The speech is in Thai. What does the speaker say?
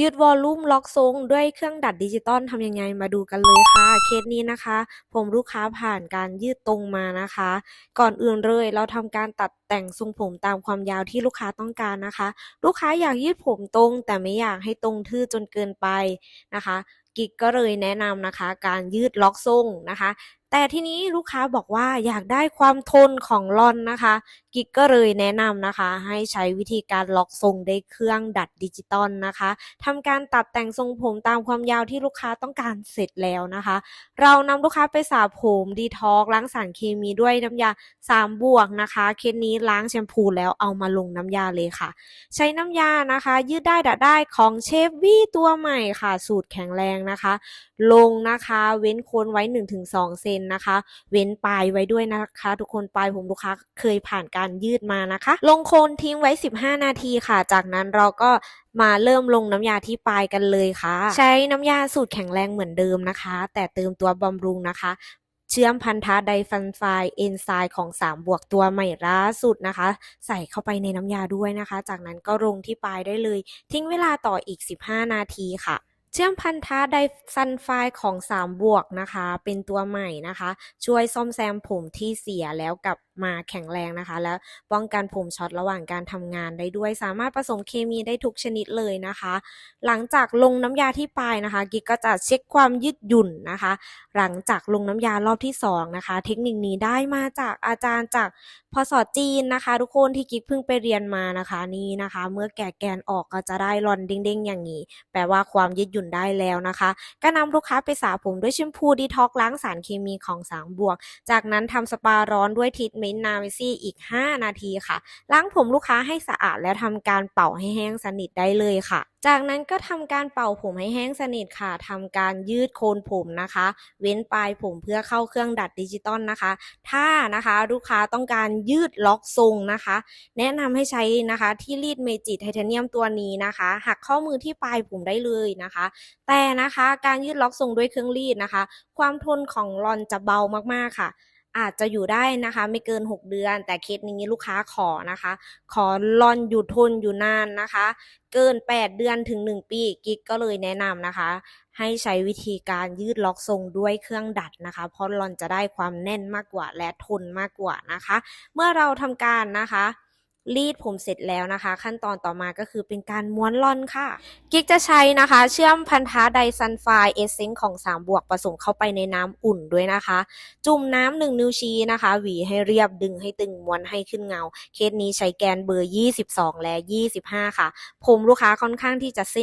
ยืดวอลลุ่มล็อกทรงด้วยเครื่องดัดดิจิตอลทำยังไงมาดูกันเลยค่ะ เคสนี้นะคะ ผมลูกค้าผ่านการยืดตรงมานะคะ ก่อนอื่นเลยเราทำการตัดแต่งทรงผมตามความยาวที่ลูกค้าต้องการนะคะ ลูกค้าอยากยืดผมตรง แต่ไม่อยากให้ตรงทื่อจนเกินไปนะคะ กิกก็เลยแนะนำนะคะ การยืดล็อกทรงนะคะ แต่ทีนี้ลูกค้าบอกว่าอยากได้ความทนของลอนนะคะ กิกก็เลยแนะนำนะคะ ให้ใช้วิธีการล็อกทรงด้วยเครื่องดัดดิจิตอลนะคะทำการตัดแต่งทรงผมตามความยาวที่ลูกค้าต้องการเสร็จแล้วนะคะ เรานำลูกค้าไปสระผมดีท็อกล้างสารเคมีด้วยน้ำยา3บวกนะคะเคสนี้ล้างแชมพูแล้วเอามาลงน้ำยาเลยค่ะ ใช้น้ำยานะคะ ยืดได้ดัดได้ของเชฟวี่ตัวใหม่ค่ะ สูตรแข็งแรงนะคะ ลงนะคะ เว้นโคนไว้ 1-2เซนนะคะ เว้นปลายไว้ด้วยนะคะ ทุกคนปลายผมลูกค้าเคยผ่านการยืดมานะคะ ลงโคนทิ้งไว้ 15 นาทีค่ะ จากนั้นเราก็มาเริ่มลงน้ำยาที่ปลายกันเลยค่ะ ใช้น้ำยาสูตรแข็งแรงเหมือนเดิมนะคะ แต่เติมตัวบำรุงนะคะเชื่อมพันธะไดฟันไฟเอนไซม์ของ 3 บวกตัวใหม่ล่าสุดนะคะ ใส่เข้าไปในน้ำยาด้วยนะคะ จากนั้นก็ลงที่ปลายได้เลย ทิ้งเวลาต่ออีก 15 นาทีค่ะ เชื่อมพันธะไดซันไฟของ 3 บวกนะคะ เป็นตัวใหม่นะคะ ช่วยซ่อมแซมผมที่เสียแล้วกับ มาแข็งแรงนะคะ และป้องกันผมช็อตระหว่างการทำงานได้ด้วย สามารถผสมเคมีได้ทุกชนิดเลยนะคะ หลังจากลงน้ำยาที่ปลายนะคะ กิ๊กก็จะเช็คความยืดหยุ่นนะคะ หลังจากลงน้ำยารอบที่สองนะคะ เทคนิคนี้ได้มาจากอาจารย์จากพศจีนนะคะ ทุกคนที่กิ๊กเพิ่งไปเรียนมานะคะนี่นะคะ เมื่อแกะแกนออกก็จะได้รอนเด้งๆ อย่างนี้ แปลว่าความยืดหยุ่นได้แล้วนะคะ ก็นำลูกค้าไปสระผมด้วยแชมพูดีท็อกล้างสารเคมีของสามบวก จากนั้นทำสปาร้อนด้วยทรีทเมนต์นาวิซี่อีก 5 นาทีค่ะ ล้างผมลูกค้าให้สะอาดแล้วทำการเป่าให้แห้งสนิทได้เลยค่ะ จากนั้นก็ทำการเป่าผมให้แห้งสนิทค่ะทำการยืดโคนผมนะคะ เว้นปลายผมเพื่อเข้าเครื่องดัดดิจิตอลนะคะ ถ้านะคะลูกค้าต้องการยืดล็อกทรงนะคะ แนะนำให้ใช้นะคะที่รีดเมจิไทเทเนียมตัวนี้นะคะ หักข้อมือที่ปลายผมได้เลยนะคะ แต่นะคะการยืดล็อกทรงด้วยเครื่องรีดนะคะ ความทนของรอนจะเบามากๆค่ะ อาจจะอยู่ได้นะคะ ไม่เกิน 6 เดือน แต่เคสนี้ลูกค้าขอนะคะ ขอรอนอยู่ทนอยู่นานนะคะ เกิน 8 เดือนถึง 1 ปีกิ๊กก็เลยแนะนำนะคะ ให้ใช้วิธีการยืดล็อกทรงด้วยเครื่องดัดนะคะ เพราะรอนจะได้ความแน่นมากกว่าและทนมากกว่านะคะ เมื่อเราทำการนะคะ รีดผมเสร็จแล้วนะคะ ขั้นตอนต่อมาก็คือเป็นการม้วนลอนค่ะ กิ๊กจะใช้นะคะ เชื่อมพันธะไดซันไฟเอเซนของ 3 บวกผสมเข้าไปในน้ำอุ่นด้วยนะคะ จุ่มน้ำหนึ่งนิ้วชี้นะคะ หวีให้เรียบดึงให้ตึงม้วนให้ขึ้นเงา เคสนี้ใช้แกนเบอร์ 22 และ 25 ค่ะ ผมลูกค้าค่อนข้างที่จะเส้น